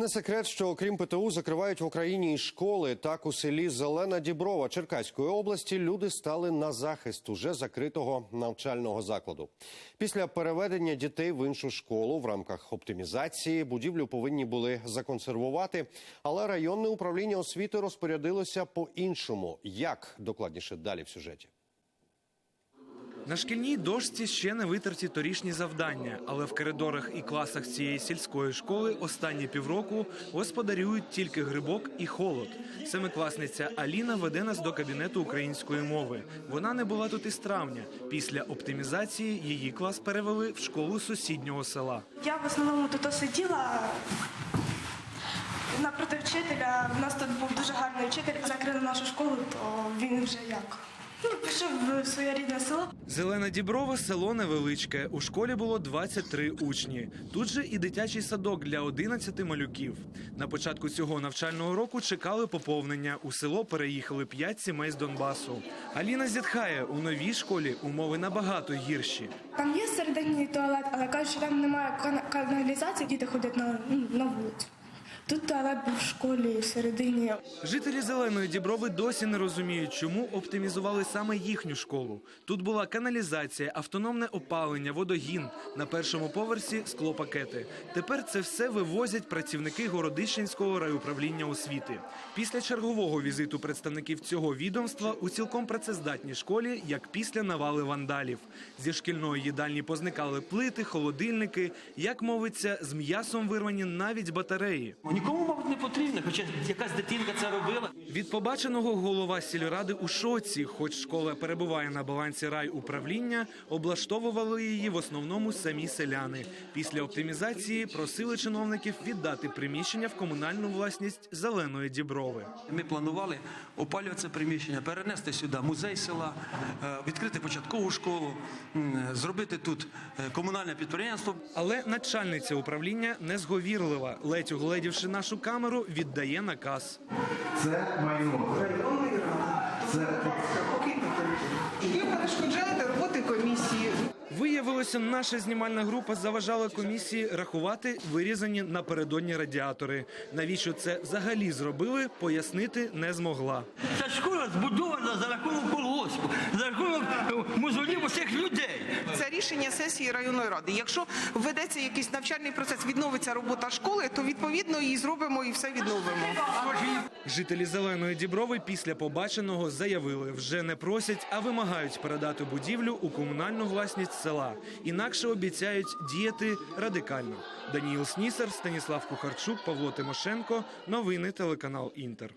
Не секрет, що окрім ПТУ закривають в Україні і школи. Так у селі Зелена Діброва Черкаської області люди стали на захист уже закритого навчального закладу. Після переведення дітей в іншу школу в рамках оптимізації будівлю повинні були законсервувати, але районне управління освіти розпорядилося по-іншому. Як докладніше далі в сюжеті? На шкільній дошці ще не витерті торішні завдання, але в коридорах і класах цієї сільської школи останні півроку господарюють тільки грибок і холод. Семикласниця Аліна веде нас до кабінету української мови. Вона не була тут із травня. Після оптимізації її клас перевели в школу сусіднього села. Я в основному тут сиділа напроти вчителя. У нас тут був дуже гарний вчитель. Закрили нашу школу, то він вже як. Пішов в своє рідне село. Зелена Діброва село невеличке. У школі було 23 учні. Тут же і дитячий садок для 11 малюків. На початку цього навчального року чекали поповнення. У село переїхали 5 сімей з Донбасу. Аліна зітхає, у новій школі умови набагато гірші. Там є серединний туалет, але кажуть, що там немає каналізації, діти ходять на, ну, на вулицю. Тут туалет був в школі всередині. Жителі зеленої діброви досі не розуміють, чому оптимізували саме їхню школу. Тут була каналізація, автономне опалення, водогін. На першому поверсі склопакети. Тепер це все вивозять працівники Городищенського райуправління освіти. Після чергового візиту представників цього відомства у цілком працездатній школі, як після навали вандалів. Зі шкільної їдальні позникали плити, холодильники. Як мовиться, з м'ясом вирвані навіть батареї. Нікому, мабуть, не потрібно, хоча якась дитинка це робила. Від побаченого голова сільради у шоці, хоч школа перебуває на балансі райуправління, облаштовували її в основному самі селяни. Після оптимізації просили чиновників віддати приміщення в комунальну власність зеленої діброви. Ми планували опалювати це приміщення, перенести сюди музей села, е, відкрити початкову школу, зробити тут е, комунальне підприємство. Але начальниця управління незговірлива, ледь угледівши нашу камеру, віддає наказ. Це майно. Це Ви перешкоджаєте роботи комісії. Виявилося, наша знімальна група заважала комісії рахувати вирізані напередодні радіатори. Навіщо це взагалі зробили, пояснити не змогла. Ця школа збудована за рахунок колгоспу, за рахунок е, мозолів усіх людей. Це рішення сесії районної ради. Якщо введеться якийсь навчальний процес, відновиться робота школи, то відповідно її зробимо і все відновимо. Жителі зеленої діброви після побаченого заявили, вже не просять, а вимагають передати будівлю у комунальну власність села. Інакше обіцяють діяти радикально. Даніїл Снісар, Станіслав Кухарчук, Павло Тимошенко. Новини телеканал Інтер.